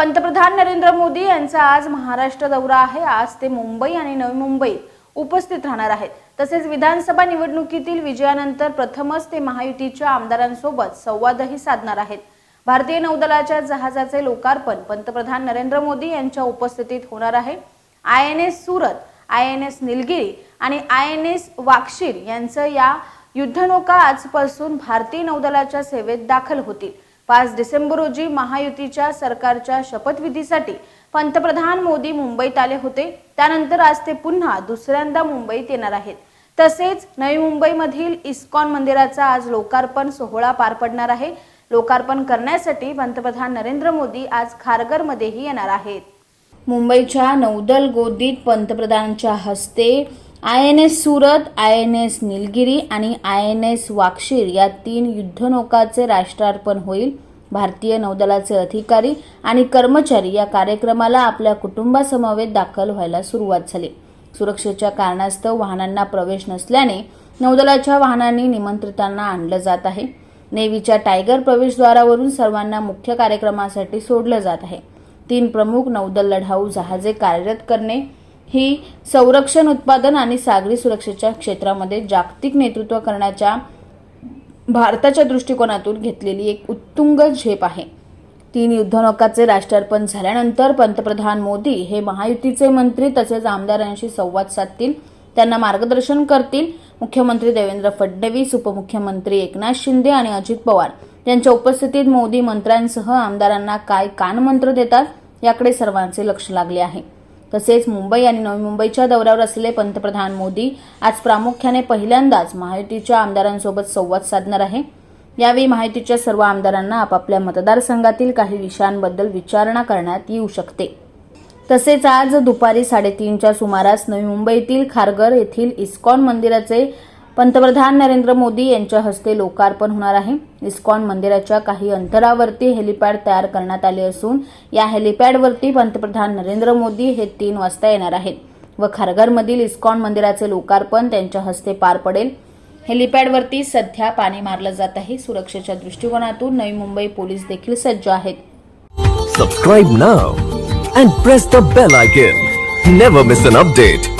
पंतप्रधान नरेंद्र मोदी यांचा आज महाराष्ट्र दौरा आहे. आज ते मुंबई आणि नवी मुंबईत उपस्थित राहणार आहेत. तसेच विधानसभा निवडणुकीतील विजयानंतर प्रथमच ते महायुतीच्या आमदारांसोबत संवादही साधणार आहेत. भारतीय नौदलाच्या जहाजाचे लोकार्पण पंतप्रधान नरेंद्र मोदी यांच्या उपस्थितीत होणार आहे. I N S Surat I N S Nilgiri आणि आय एन एस वाक्षीर यांचं या युद्धनौका आजपासून भारतीय नौदलाच्या सेवेत दाखल होतील. पाच डिसेंबर रोजी महायुतीच्या सरकारच्या शपथविधीसाठी पंतप्रधान मोदी मुंबईत आले होते. त्यानंतर आज ते पुन्हा दुसऱ्यांदा मुंबईत येणार आहेत. तसेच नवी मुंबईमधील इस्कॉन मंदिराचा आज लोकार्पण सोहळा पार पडणार आहे. लोकार्पण करण्यासाठी पंतप्रधान नरेंद्र मोदी आज खारघरमध्येही येणार आहेत. मुंबईच्या नौदल गोदीत पंतप्रधानांच्या हस्ते I N S Surat I N S Nilgiri आणि आय एन एस वाक्षीर या तीन युद्धनौकाचे राष्ट्रार्पण होईल. भारतीय नौदलाचे अधिकारी आणि कर्मचारी या कार्यक्रमाला आपल्या कुटुंबासमवेत दाखल व्हायला सुरुवात झाली. सुरक्षेच्या कारणास्तव वाहनांना प्रवेश नसल्याने नौदलाच्या वाहनांनी निमंत्रितांना आणलं जात आहे. नेव्हीच्या टायगर प्रवेशद्वारावरून सर्वांना मुख्य कार्यक्रमासाठी सोडलं जात आहे. तीन प्रमुख नौदल लढाऊ जहाजे कार्यरत करणे ही संरक्षण उत्पादन आणि सागरी सुरक्षेच्या क्षेत्रामध्ये जागतिक नेतृत्व करण्याच्या भारताच्या दृष्टिकोनातून घेतलेली एक उत्तुंग झेप आहे. तीन युद्धनौकाचे राष्ट्रार्पण झाल्यानंतर पंतप्रधान मोदी हे महायुतीचे मंत्री तसेच आमदारांशी संवाद साधतील त्यांना मार्गदर्शन करतील. मुख्यमंत्री देवेंद्र फडणवीस उपमुख्यमंत्री एकनाथ शिंदे आणि अजित पवार यांच्या उपस्थितीत मोदी मंत्र्यांसह आमदारांना काय कानमंत्र देतात याकडे सर्वांचे लक्ष लागले आहे. तसेच मुंबई आणि नवी मुंबईच्या दौऱ्यावर असलेले पंतप्रधान मोदी आज प्रामुख्याने पहिल्यांदाच महायुतीच्या आमदारांसोबत संवाद साधणार आहे. यावेळी माहितीच्या सर्व आमदारांना आपापल्या मतदारसंघातील काही विषयांबद्दल विचारणा करण्यात येऊ शकते. तसेच आज दुपारी साडेतीनच्या सुमारास नवी मुंबईतील खारघर येथील इस्कॉन मंदिराचे पंतप्रधान नरेंद्र मोदी यांच्या हस्ते लोकार्पण होणार आहे. इस्कॉन मंदिराच्या काही अंतरावरती हेलिपॅड तयार करण्यात आले असून या हेलिपॅडवरती पंतप्रधान नरेंद्र मोदी हे तीन वाजता येणार आहेत व खारघरमधील इस्कॉन मंदिराचे लोकार्पण त्यांच्या हस्ते पार पडेल. हेलिपॅडवरती सध्या पाणी मारलं जात आहे. सुरक्षेच्या दृष्टिकोनातून नवी मुंबई पोलीस देखील सज्ज आहेत. Subscribe now and press the bell icon never miss an update